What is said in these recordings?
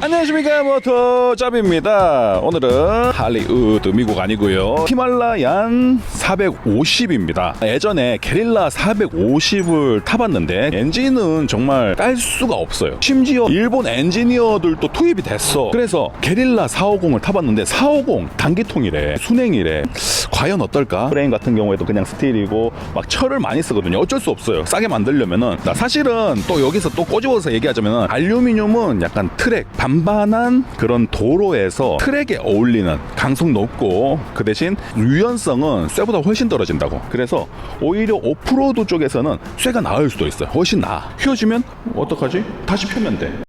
안녕하십니까 모터잡입니다. 오늘은 할리우드 미국 아니고요. 히말라얀 450입니다. 예전에 게릴라 450을 타봤는데 엔진은 정말 깔 수가 없어요. 심지어 일본 엔지니어들도 투입이 됐어. 그래서 게릴라 450을 타봤는데 450 단기통이래 순행이래 과연 어떨까? 프레임 같은 경우에도 그냥 스틸이고 막 철을 많이 쓰거든요. 어쩔 수 없어요. 싸게 만들려면은. 나 사실은 또 여기서 또 꼬집어서 얘기하자면은 알루미늄은 약간 트랙 반반한 그런 도로에서 트랙에 어울리는 강속 높고 그 대신 유연성은 쇠보다 훨씬 떨어진다고. 그래서 오히려 오프로드 쪽에서는 쇠가 나을 수도 있어요. 훨씬 나아. 휘어지면 어떡하지? 다시 펴면 돼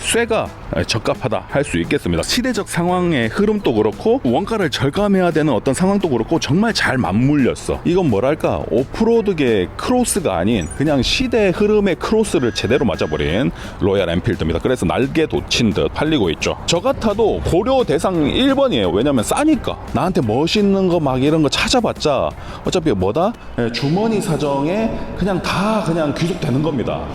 쇠가 적합하다 할 수 있겠습니다. 시대적 상황의 흐름도 그렇고 원가를 절감해야 되는 어떤 상황도 그렇고 정말 잘 맞물렸어. 이건 뭐랄까 오프로드계 크로스가 아닌 그냥 시대 흐름의 크로스를 제대로 맞아버린 로얄 엔필드입니다. 그래서 날개 돋친 듯 팔리고 있죠. 저 같아도 고려 대상 1번이에요. 왜냐면 싸니까 나한테 멋있는 거 막 이런 거 찾아봤자 어차피 뭐다 예, 주머니 사정에 그냥 다 그냥 귀속되는 겁니다.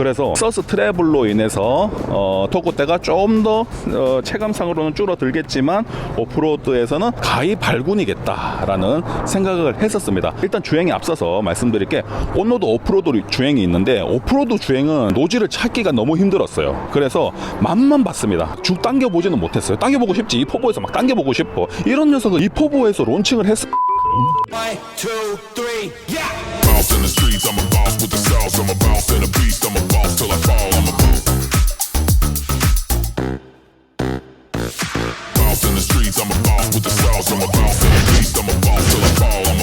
그래서 서스 트래블로 인해서 어, 토크대가 좀 더 어, 체감상으로는 줄어들겠지만 오프로드에서는 가히 발군이겠다라는 생각을 했었습니다. 일단 주행에 앞서서 말씀드릴 게 온로드 오프로드 주행이 있는데 오프로드 주행은 노지를 찾기가 너무 힘들었어요. 그래서 맛만 봤습니다. 쭉 당겨보지는 못했어요. 당겨보고 싶지 이 포보에서 막 당겨보고 싶어. 이런 녀석을 이 포보에서 론칭을 했. One, two, three, yeah! I'm a boss with the sauce. I'm a bounce and a beast, I'm a boss till I fall. I'm a bounce in the streets, I'm a boss with the. I'm a bounce and a beast, I'm a boss till I fall.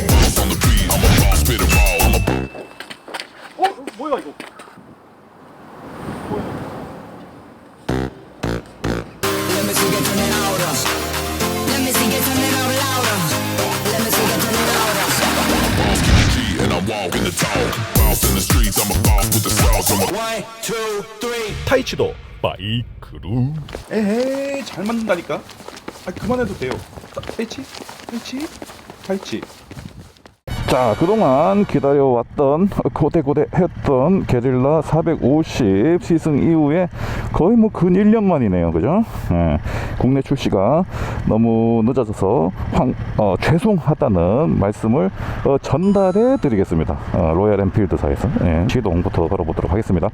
타이치도 바이크루. 에헤이 잘 만든다니까. 아 그만해도 돼요. 타이치, 타이치, 타이치. 자, 그동안 기다려왔던 고대고대 했던 게릴라 450 시승 이후에 거의 뭐 근 1년 만이네요. 그죠? 예, 국내 출시가 너무 늦어져서 황, 어, 죄송하다는 말씀을 어, 전달해 드리겠습니다. 어, 로얄 엔필드사에서. 예, 시동부터 걸어보도록 하겠습니다.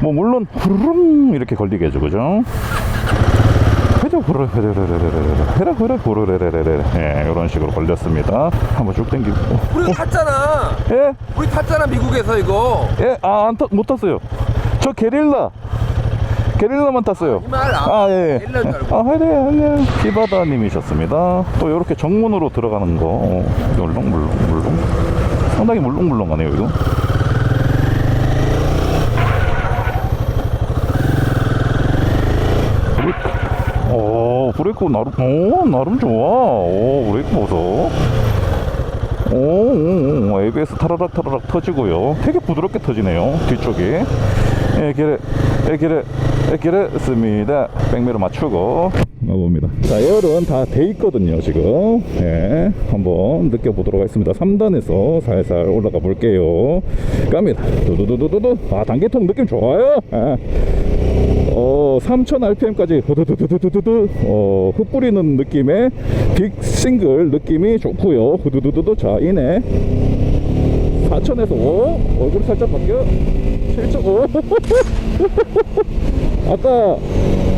뭐, 물론, 후루룽 이렇게 걸리게 해줘. 그죠? 해라 후루 해라 해라 후루레레레레 예 이런 식으로 걸렸습니다 한번 쭉 당기고 우리 탔잖아. 예 우리 탔잖아 미국에서 이거. 예, 아, 안 탔, 못 탔어요. 저 게릴라. 게릴라만 탔어요. 말 안. 아, 예. 예. 아, 하이래, 하이래. 피바다님이셨습니다. 또 이렇게 정문으로 들어가는 거. 어, 물렁물렁물렁. 상당히 물렁물렁하네요, 이거. 브레이크. 오, 브레이크 나름, 오, 나름 좋아. 오, 브레이크 보소. 오, 오, 오, ABS 타라락 타라락 터지고요. 되게 부드럽게 터지네요. 뒤쪽이. 기래, 예, 기래, 습니다. 백미러 맞추고. 가봅니다. 자, 에어는 다 돼 있거든요, 지금. 예, 한번 느껴보도록 하겠습니다. 3단에서 살살 올라가 볼게요. 갑니다. 두두두두두두. 아, 단계통 느낌 좋아요. 예. 어, 3000rpm까지 후두두두두두두 어, 흩뿌리는 느낌의 빅 싱글 느낌이 좋고요. 후두두두두 자, 이내 4000에서 5 얼굴 살짝 바뀌어 7.5 아까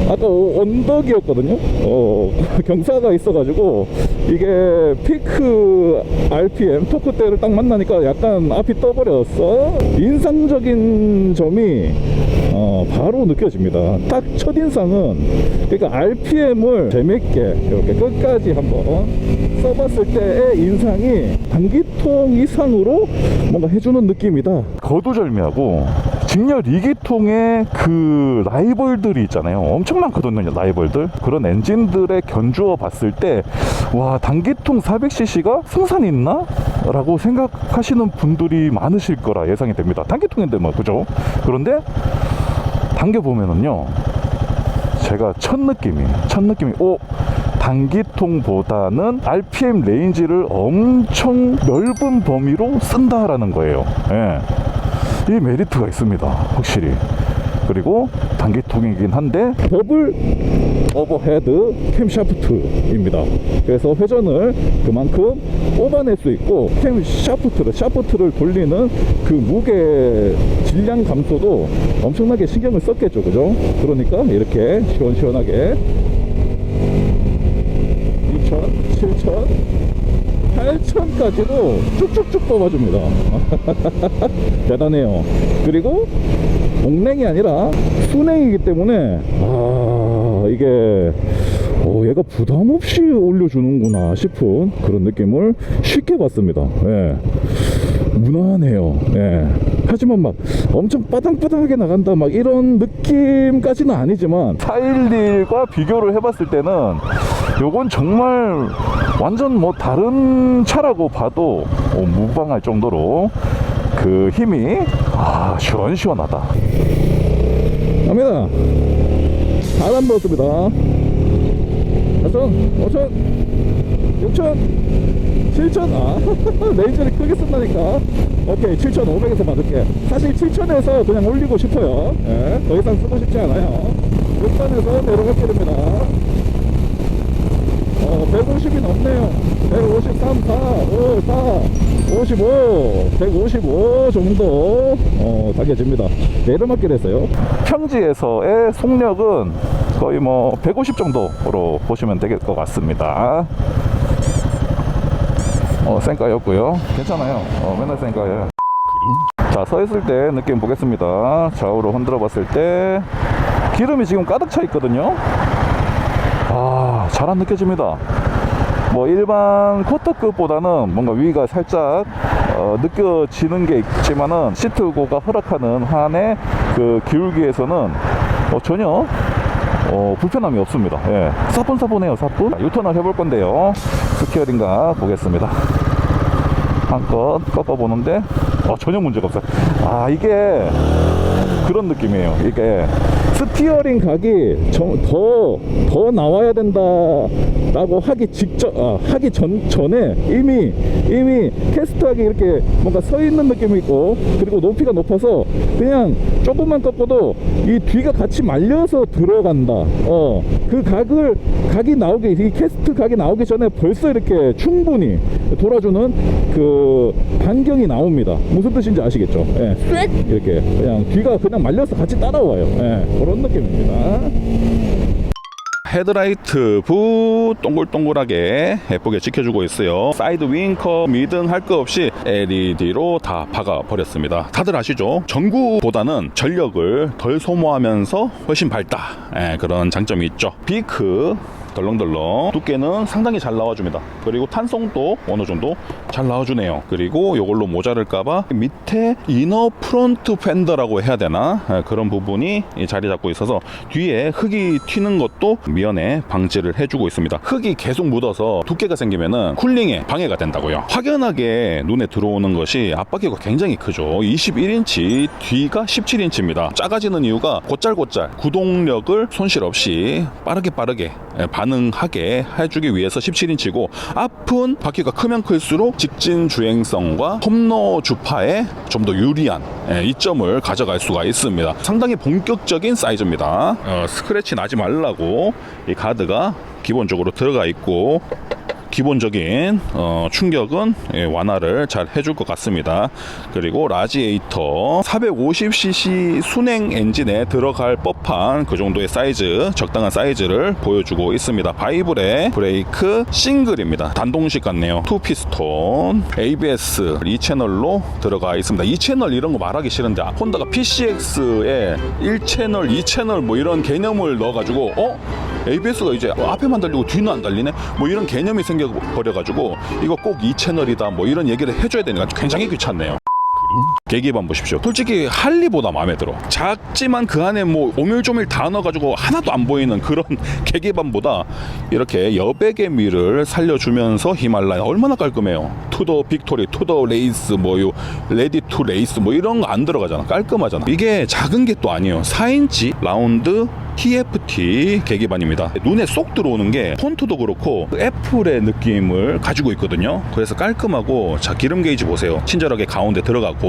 아까 언덕이었거든요. 어, 경사가 있어가지고 이게 피크 RPM 토크대를 딱 만나니까 약간 앞이 떠버렸어. 인상적인 점이 어, 바로 느껴집니다. 딱 첫인상은 그러니까 RPM을 재밌게 이렇게 끝까지 한번 써봤을 때의 인상이 단기통 이상으로 뭔가 해주는 느낌이다. 거두절미하고 직렬 2기통의 그 라이벌들이 있잖아요. 엄청 많거든요, 라이벌들. 그런 엔진들의 견주어 봤을 때, 와, 단기통 400cc가 승산이 있나? 라고 생각하시는 분들이 많으실 거라 예상이 됩니다. 단기통인데 뭐, 그죠? 그런데 당겨보면은요, 제가 첫 느낌이, 첫 느낌이, 오, 단기통보다는 RPM 레인지를 엄청 넓은 범위로 쓴다라는 거예요. 예. 이 메리트가 있습니다. 확실히. 그리고 단기통이긴 한데 더블 오버헤드 캠샤프트입니다. 그래서 회전을 그만큼 뽑아낼 수 있고 캠샤프트를 샤프트를 돌리는 그 무게 질량 감소도 엄청나게 신경을 썼겠죠, 그죠? 그러니까 이렇게 시원시원하게 2천, 7천, 8천까지도 쭉쭉쭉 뽑아줍니다. 대단해요. 그리고 동냉이 아니라 수냉이기 때문에 아 이게 어, 얘가 부담 없이 올려주는구나 싶은 그런 느낌을 쉽게 받습니다. 예. 무난해요. 예. 하지만 막 엄청 빠당빠당하게 나간다 막 이런 느낌까지는 아니지만 411과 비교를 해봤을 때는 요건 정말 완전 뭐 다른 차라고 봐도 어, 무방할 정도로 그 힘이 아 시원시원하다 갑니다 4단 넣었습니다. 4천 5천 6천 7천. 아 레이저를 크게 쓴다니까. 오케이 7,500에서 받을게. 사실 7,000에서 그냥 올리고 싶어요. 예, 더 이상 쓰고 싶지 않아요. 6단에서 내려갈게 됩니다. 어, 150이 넘네요. 153, 4, 5, 4, 55, 155 정도. 어, 달겨집니다. 내려막길 했어요. 평지에서의 속력은 거의 뭐 150 정도로 보시면 될것 같습니다. 어, 쌩까였고요. 괜찮아요. 어, 맨날 쌩까예요. 자, 서 있을 때 느낌 보겠습니다. 좌우로 흔들어 봤을 때 기름이 지금 가득 차 있거든요. 아, 잘 안 느껴집니다. 뭐 일반 코터급보다는 뭔가 위가 살짝 어, 느껴지는 게 있지만은 시트고가 허락하는 한의 그 기울기에서는 어, 전혀 어, 불편함이 없습니다. 예. 사뿐사뿐해요, 사뿐. 유턴을 해볼 건데요. 스티어링가 보겠습니다. 한껏 꺾어보는데 어, 전혀 문제가 없어요. 아, 이게 그런 느낌이에요. 이게 스티어링 각이 정- 더, 더 나와야 된다 라고 하기 직전, 아, 하기 전, 전에 이미, 이미 캐스트하게 이렇게 뭔가 서 있는 느낌이 있고, 그리고 높이가 높아서 그냥 조금만 꺾어도 이 뒤가 같이 말려서 들어간다. 어, 그 각을, 각이 나오기, 이 캐스트 각이 나오기 전에 벌써 이렇게 충분히 돌아주는 그 반경이 나옵니다. 무슨 뜻인지 아시겠죠? 예, 쏵! 이렇게 그냥 뒤가 그냥 말려서 같이 따라와요. 예, 그런 느낌입니다. 헤드라이트 부 동글동글하게 예쁘게 지켜주고 있어요. 사이드 윙커 미든 할거 없이 LED로 다 박아 버렸습니다. 다들 아시죠? 전구보다는 전력을 덜 소모하면서 훨씬 밝다. 예, 그런 장점이 있죠. 비크 덜렁덜렁 두께는 상당히 잘 나와줍니다 그리고 탄성도 어느 정도 잘 나와주네요 그리고 이걸로 모자랄까봐 밑에 이너 프론트 팬더라고 해야 되나 예, 그런 부분이 자리 잡고 있어서 뒤에 흙이 튀는 것도 미 연에 방지를 해주고 있습니다 흙이 계속 묻어서 두께가 생기면은 쿨링에 방해가 된다고요 확연하게 눈에 들어오는 것이 앞바퀴가 굉장히 크죠 21인치 뒤가 17인치입니다 작아지는 이유가 곧잘곧잘 구동력을 손실 없이 빠르게 빠르게 예, 반응하게 해주기 위해서 17인치고 앞은 바퀴가 크면 클수록 직진 주행성과 홈로 주파에 좀 더 유리한 예, 이점을 가져갈 수가 있습니다. 상당히 본격적인 사이즈입니다. 어, 스크래치 나지 말라고 이 가드가 기본적으로 들어가 있고 기본적인 어, 충격은 예, 완화를 잘 해줄 것 같습니다. 그리고 라지에이터 450cc 순행 엔진에 들어갈 법한 그 정도의 사이즈, 적당한 사이즈를 보여주고 있습니다. 바이블의 브레이크 싱글입니다. 단동식 같네요. 투 피스톤, ABS 이 채널로 들어가 있습니다. 이 채널 이런 거 말하기 싫은데 혼다가 PCX에 1채널, 2채널 뭐 이런 개념을 넣어가지고 어? ABS가 이제 앞에만 달리고 뒤는 안 달리네? 뭐 이런 개념이 생겨 버려가지고 이거 꼭 이 채널이다 뭐 이런 얘기를 해줘야 되니까 굉장히 귀찮네요. 계기판 보십시오. 솔직히 할리보다 마음에 들어. 작지만 그 안에 뭐 오밀조밀 다 넣어가지고 하나도 안 보이는 그런 계기판보다 이렇게 여백의 미를 살려주면서 히말라야 얼마나 깔끔해요. 투더 빅토리, 투더 레이스, 뭐요 레디 투 레이스 뭐 이런 거 안 들어가잖아. 깔끔하잖아. 이게 작은 게 또 아니에요. 4인치 라운드 TFT MQT 계기판입니다. 눈에 쏙 들어오는 게 폰트도 그렇고 그 애플의 느낌을 가지고 있거든요. 그래서 깔끔하고 자 기름 게이지 보세요. 친절하게 가운데 들어가고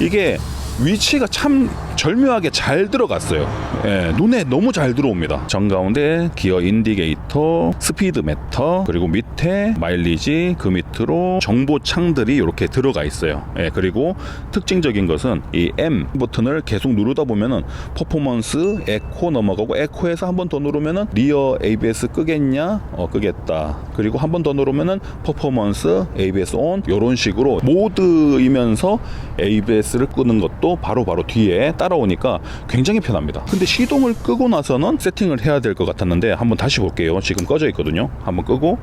이게 위치가 참 절묘하게 잘 들어갔어요. 예, 눈에 너무 잘 들어옵니다. 정가운데 기어 인디게이터, 스피드 메터, 그리고 밑에 마일리지, 그 밑으로 정보 창들이 이렇게 들어가 있어요. 예, 그리고 특징적인 것은 이 M 버튼을 계속 누르다 보면은 퍼포먼스, 에코 넘어가고 에코에서 한 번 더 누르면은 리어 ABS 끄겠냐? 어, 끄겠다. 그리고 한 번 더 누르면은 퍼포먼스, ABS 온 이런 식으로 모드이면서 ABS를 끄는 것도 바로 바로 뒤에 따라오니까 굉장히 편합니다. 근데 시동을 끄고 나서는 세팅을 해야 될 것 같았는데 한번 다시 볼게요. 지금 꺼져 있거든요. 한번 끄고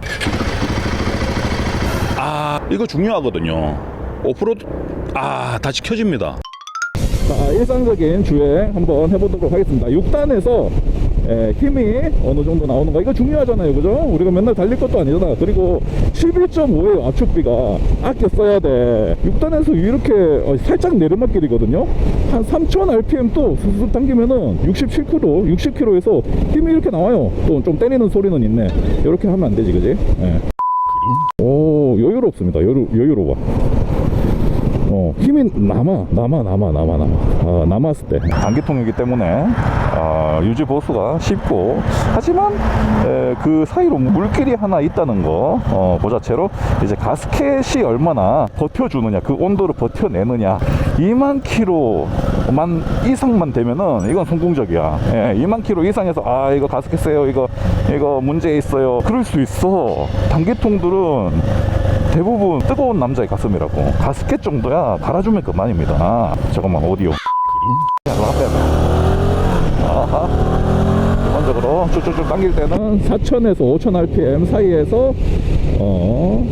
아 이거 중요하거든요. 오프로드 아 다시 켜집니다. 자, 일상적인 주행 한번 해보도록 하겠습니다. 6단에서 힘이 어느 정도 나오는가? 이거 중요하잖아요. 그죠? 우리가 맨날 달릴 것도 아니잖아. 그리고 11.5의 압축비가 아껴 써야 돼. 6단에서 이렇게 어, 살짝 내리막길이거든요? 한 3000 rpm 또 스스로 당기면은 67km 60km에서 힘이 이렇게 나와요. 또 좀 때리는 소리는 있네. 이렇게 하면 안 되지 그지? 예. 오 여유롭습니다. 여유, 여유로워 어, 힘이 남아, 남아, 남아, 남아, 남아. 아, 남았을 때. 단기통이기 때문에 아, 유지 보수가 쉽고 하지만 에, 그 사이로 물길이 하나 있다는 거, 어, 그 자체로 이제 가스켓이 얼마나 버텨주느냐, 그 온도를 버텨내느냐. 2만 킬로만 이상만 되면은 이건 성공적이야. 예, 2만 킬로 이상에서 아 이거 가스켓 세요, 이거 이거 문제 있어요. 그럴 수 있어. 단기통들은 대부분 뜨거운 남자의 가슴이라고 가스켓 정도야 갈아주면 그만입니다. 잠깐만 오디오. 야, 너 앞에 기본적으로 쭉쭉쭉 당길 때는 4000에서 5000 rpm 사이에서 어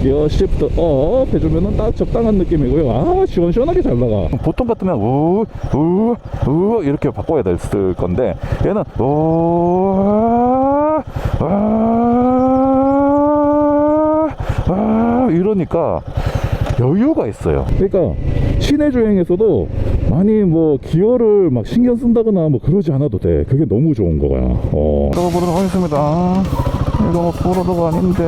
기어 시프트 업 해주면은 딱 적당한 느낌이고요. 아 시원시원하게 잘 나가. 보통 같으면 우우우 이렇게 바꿔야 됐을 건데 얘는 우아 아 이러니까 여유가 있어요. 그러니까 시내 주행에서도 많이 뭐 기어를 막 신경 쓴다거나 뭐 그러지 않아도 돼. 그게 너무 좋은 거야. 어. 들어보도록 하겠습니다. 이거 뭐 도로도가 아닌데.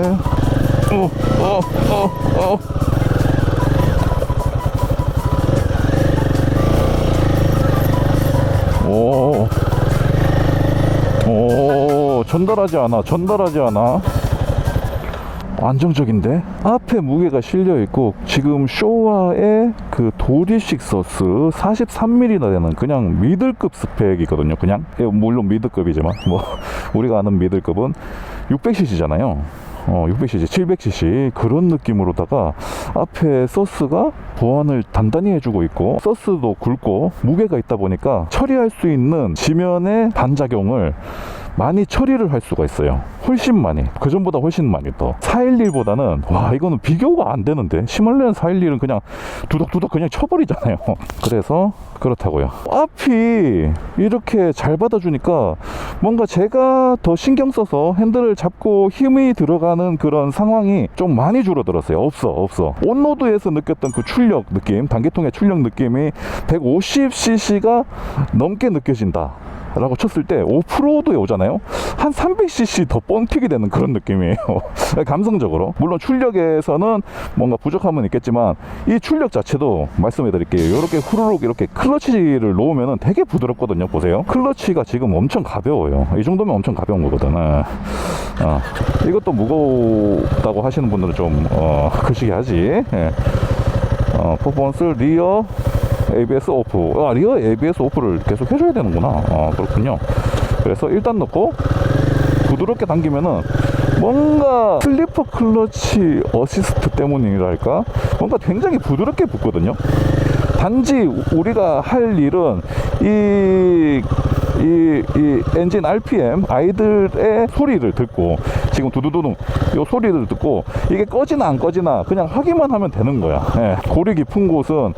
어 어 어 어. 오, 오, 전달하지 않아, 전달하지 않아. 안정적인데? 앞에 무게가 실려 있고 지금 쇼와의 그 도리식 서스 43mm나 되는 그냥 미들급 스펙이거든요 그냥. 예, 물론 미들급이지만. 뭐 우리가 아는 미들급은 600cc잖아요. 어, 600cc, 700cc 그런 느낌으로다가 앞에 서스가 보완을 단단히 해주고 있고 서스도 굵고 무게가 있다 보니까 처리할 수 있는 지면의 반작용을 많이 처리를 할 수가 있어요. 훨씬 많이. 그 전보다 훨씬 많이 더. 411보다는 와 이거는 비교가 안 되는데 시멀레는 411은 그냥 두덕두덕 그냥 쳐버리잖아요. 그래서 그렇다고요. 앞이 이렇게 잘 받아주니까 뭔가 제가 더 신경 써서 핸들을 잡고 힘이 들어가는 그런 상황이 좀 많이 줄어들었어요. 없어, 없어. 온로드에서 느꼈던 그 출력 느낌, 단계통의 출력 느낌이 150cc가 넘게 느껴진다. 라고 쳤을 때 오프로드에 오잖아요? 한 300cc 더 뻥튀기 되는 그런 느낌이에요. 감성적으로. 물론 출력에서는 뭔가 부족함은 있겠지만 이 출력 자체도 말씀해 드릴게요. 이렇게 후루룩 이렇게 클러치를 놓으면 되게 부드럽거든요. 보세요. 클러치가 지금 엄청 가벼워요. 이 정도면 엄청 가벼운 거거든. 요 어, 이것도 무겁다고 하시는 분들은 좀 어, 그시기 하지. 예. 어, 퍼포먼스 리어 ABS 오프. 아, 리어 ABS 오프를 계속 해줘야 되는구나. 아, 그렇군요. 그래서 일단 넣고 부드럽게 당기면은 뭔가 슬리퍼 클러치 어시스트 때문이랄까? 뭔가 굉장히 부드럽게 붙거든요. 단지 우리가 할 일은 이, 이, 이 엔진 RPM 아이들의 소리를 듣고 지금 두두두둥 요 소리를 듣고 이게 꺼지나 안 꺼지나 그냥 확인만 하면 되는 거야. 예, 고리 깊은 곳은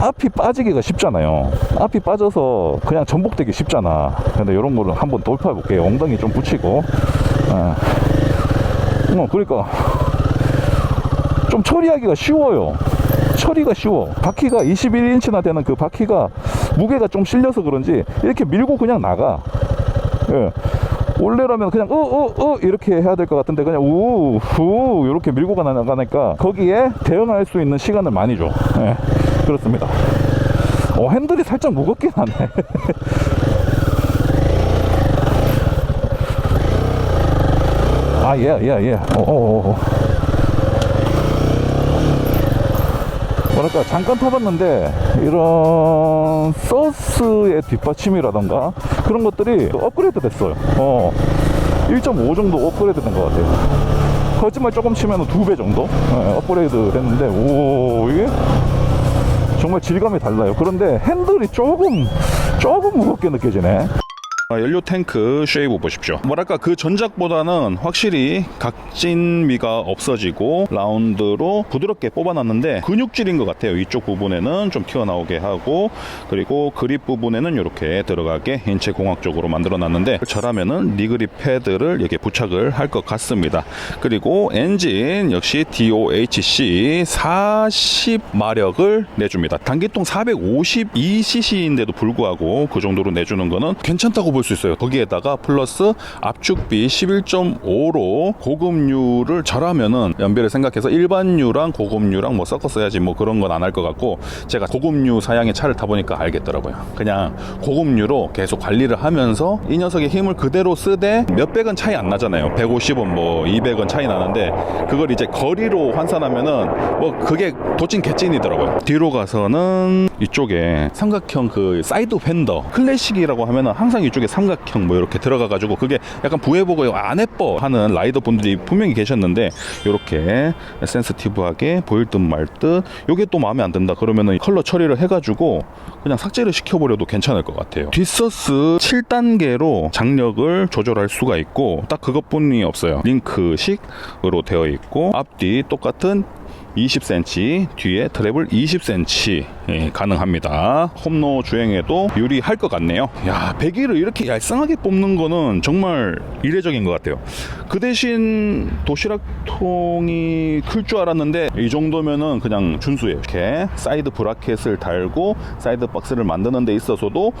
앞이 빠지기가 쉽잖아요. 앞이 빠져서 그냥 전복되기 쉽잖아. 근데 이런 거를 한번 돌파해 볼게요. 엉덩이 좀 붙이고. 예. 어, 그러니까 좀 처리하기가 쉬워요. 처리가 쉬워. 바퀴가 21인치나 되는 그 바퀴가 무게가 좀 실려서 그런지 이렇게 밀고 그냥 나가. 예. 원래라면 그냥 어어어 이렇게 해야 될 것 같은데 그냥 우후 이렇게 밀고 가니까 거기에 대응할 수 있는 시간을 많이 줘. 예. 그렇습니다. 어 핸들이 살짝 무겁긴 하네. 아, 예, 예, 예. 어, 어, 어. 어. 뭐랄까, 잠깐 타봤는데, 이런 서스의 뒷받침이라던가, 그런 것들이 또 업그레이드 됐어요. 어. 1.5 정도 업그레이드 된 것 같아요. 거짓말 조금 치면 두 배 정도? 예, 업그레이드 됐는데, 오, 이게 정말 질감이 달라요. 그런데 핸들이 조금, 조금 무겁게 느껴지네. 아, 연료 탱크 쉐이브 보십시오. 뭐랄까 그 전작보다는 확실히 각진미가 없어지고 라운드로 부드럽게 뽑아놨는데 근육질인 것 같아요. 이쪽 부분에는 좀 튀어나오게 하고 그리고 그립 부분에는 이렇게 들어가게 인체 공학적으로 만들어 놨는데 저라면은 리그립 패드를 여기에 부착을 할 것 같습니다. 그리고 엔진 역시 DOHC 40마력을 내줍니다. 단기통 452cc인데도 불구하고 그 정도로 내주는 거는 괜찮다고 볼 수 있어요. 거기에다가 플러스 압축비 11.5로 고급류를 절하면은 연비를 생각해서 일반류랑 고급류랑 뭐 섞었어야지 뭐 그런 건 안 할 것 같고 제가 고급류 사양의 차를 타보니까 알겠더라고요. 그냥 고급류로 계속 관리를 하면서 이 녀석의 힘을 그대로 쓰되 몇백은 차이 안 나잖아요. 150원 뭐 200원 차이 나는데 그걸 이제 거리로 환산하면은 뭐 그게 도찐 개찐이더라고요. 뒤로 가서는 이쪽에 삼각형 그 사이드 팬더 클래식이라고 하면은 항상 이쪽에 삼각형 뭐 이렇게 들어가 가지고 그게 약간 부해보고 안 예뻐 하는 라이더 분들이 분명히 계셨는데 이렇게 센스티브하게 보일 듯 말듯 요게 또 마음에 안 든다 그러면은 컬러 처리를 해가지고 그냥 삭제를 시켜버려도 괜찮을 것 같아요. 뒷서스 7단계로 장력을 조절할 수가 있고 딱 그것뿐이 없어요. 링크식으로 되어 있고 앞뒤 똑같은 20cm 뒤에 트랩을 20cm 예, 가능합니다. 홈로 주행에도 유리할 것 같네요. 야 배기를 이렇게 얄쌍하게 뽑는 거는 정말 이례적인 것 같아요. 그 대신 도시락통이 클 줄 알았는데 이 정도면은 그냥 준수해요. 이렇게 사이드 브라켓을 달고 사이드 박스를 만드는 데 있어서도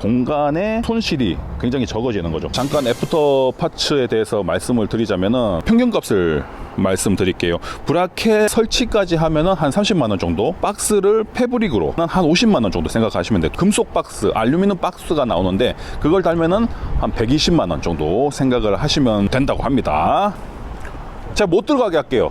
공간의 손실이 굉장히 적어지는 거죠. 잠깐 애프터 파츠에 대해서 말씀을 드리자면은 평균값을 말씀드릴게요. 브라켓 설치까지 하면은 한 30만 원 정도, 박스를 패브릭 으로 한 50만 원 정도 생각하시면 돼요. 금속 박스, 알루미늄 박스가 나오는데 그걸 달면은 한 120만 원 정도 생각을 하시면 된다고 합니다. 자, 못 들어가게 할게요.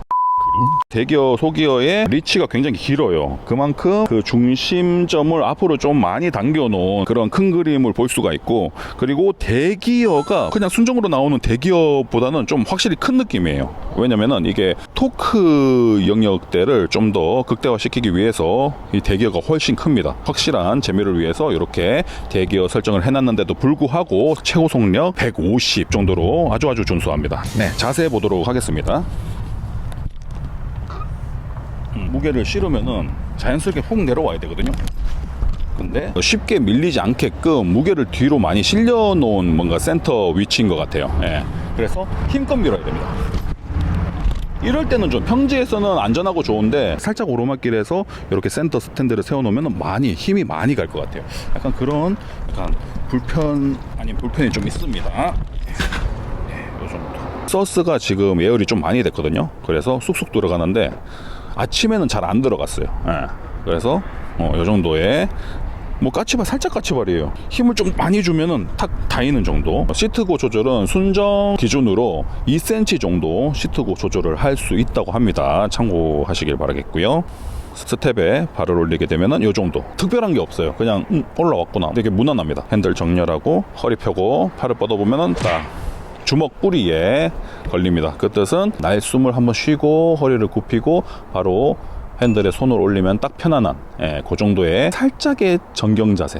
대기어 소기어의 리치가 굉장히 길어요. 그만큼 그 중심점을 앞으로 좀 많이 당겨 놓은 그런 큰 그림을 볼 수가 있고 그리고 대기어가 그냥 순정으로 나오는 대기어보다는 좀 확실히 큰 느낌이에요. 왜냐면은 이게 토크 영역대를 좀 더 극대화시키기 위해서 이 대기어가 훨씬 큽니다. 확실한 재미를 위해서 이렇게 대기어 설정을 해놨는데도 불구하고 최고 속력 150 정도로 아주 아주 준수합니다. 네, 자세히 보도록 하겠습니다. 음, 무게를 실으면은 자연스럽게 훅 내려와야 되거든요. 근데 쉽게 밀리지 않게끔 무게를 뒤로 많이 실려 놓은 뭔가 센터 위치인 것 같아요. 예. 그래서 힘껏 밀어야 됩니다. 이럴 때는 좀 평지에서는 안전하고 좋은데 살짝 오르막길에서 이렇게 센터 스탠드를 세워놓으면 많이 힘이 많이 갈 것 같아요. 약간 그런 약간 불편 아닌 불편이 좀 있습니다. 예, 요 정도. 서스가 지금 예열이 좀 많이 됐거든요. 그래서 쑥쑥 들어가는데 아침에는 잘 안 들어갔어요. 예. 그래서 어, 요 정도의 뭐 까치발 살짝 까치발이에요. 힘을 좀 많이 주면은 탁 다이는 정도. 시트고 조절은 순정 기준으로 2cm 정도 시트고 조절을 할 수 있다고 합니다. 참고하시길 바라겠고요. 스텝에 발을 올리게 되면은 요 정도. 특별한 게 없어요. 그냥 음, 올라왔구나. 되게 무난합니다. 핸들 정렬하고 허리 펴고 팔을 뻗어보면은 딱 주먹 뿌리에 걸립니다. 그 뜻은 날숨을 한번 쉬고 허리를 굽히고 바로 핸들에 손을 올리면 딱 편안한 예, 그 정도의 살짝의 정경 자세.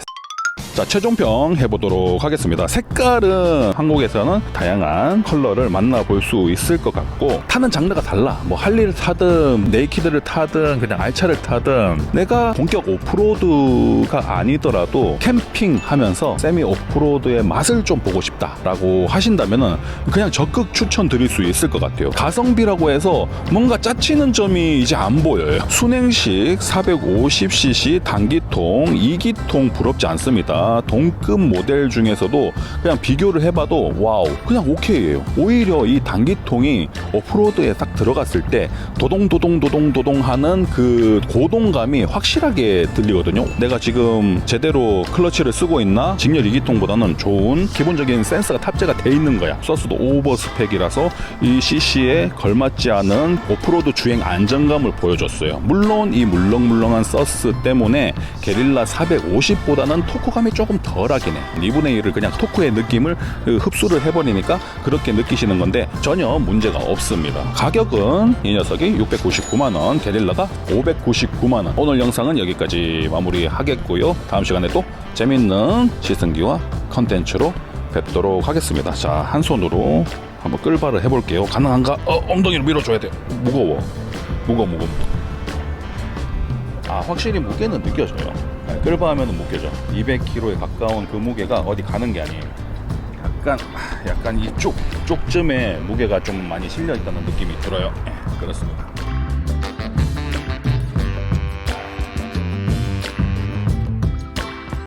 자, 최종평 해보도록 하겠습니다. 색깔은 한국에서는 다양한 컬러를 만나볼 수 있을 것 같고, 타는 장르가 달라. 뭐, 할리를 타든, 네이키드를 타든, 그냥 알차를 타든, 내가 본격 오프로드가 아니더라도 캠핑 하면서 세미 오프로드의 맛을 좀 보고 싶다라고 하신다면은 그냥 적극 추천드릴 수 있을 것 같아요. 가성비라고 해서 뭔가 짜치는 점이 이제 안 보여요. 순행식 450cc 단기통, 2기통 부럽지 않습니다. 게릴라 동급 모델 중에서도 그냥 비교를 해봐도 와우 그냥 오케이예요. 오히려 이 단기통이 오프로드에 딱 들어갔을 때 도동도동도동도동 하는 그 고동감이 확실하게 들리거든요. 내가 지금 제대로 클러치를 쓰고 있나? 직렬 2기통보다는 좋은 기본적인 센서가 탑재가 돼 있는 거야. 서스도 오버 스펙이라서 이 CC에 걸맞지 않은 오프로드 주행 안정감을 보여줬어요. 물론 이 물렁물렁한 서스 때문에 게릴라 450보다는 토크감이 조금 덜하긴 해. 2분의 1을 그냥 토크의 느낌을 그 흡수를 해버리니까 그렇게 느끼시는 건데 전혀 문제가 없습니다. 가격은 이 녀석이 699만 원 게릴라가 599만 원. 오늘 영상은 여기까지 마무리하겠고요. 다음 시간에 또 재밌는 시승기와 컨텐츠로 뵙도록 하겠습니다. 자 한 손으로 한번 끌바를 해볼게요. 가능한가? 어 엉덩이를 밀어줘야 돼 무거워. 무거워 무거워. 아 확실히 무게는 느껴져요. 네, 끌바 하면 느껴져 200kg에 가까운 그 무게가 어디 가는 게 아니에요. 약간 아, 약간 이쪽 쪽쯤에 무게가 좀 많이 실려 있다는 느낌이 들어요. 예, 그렇습니다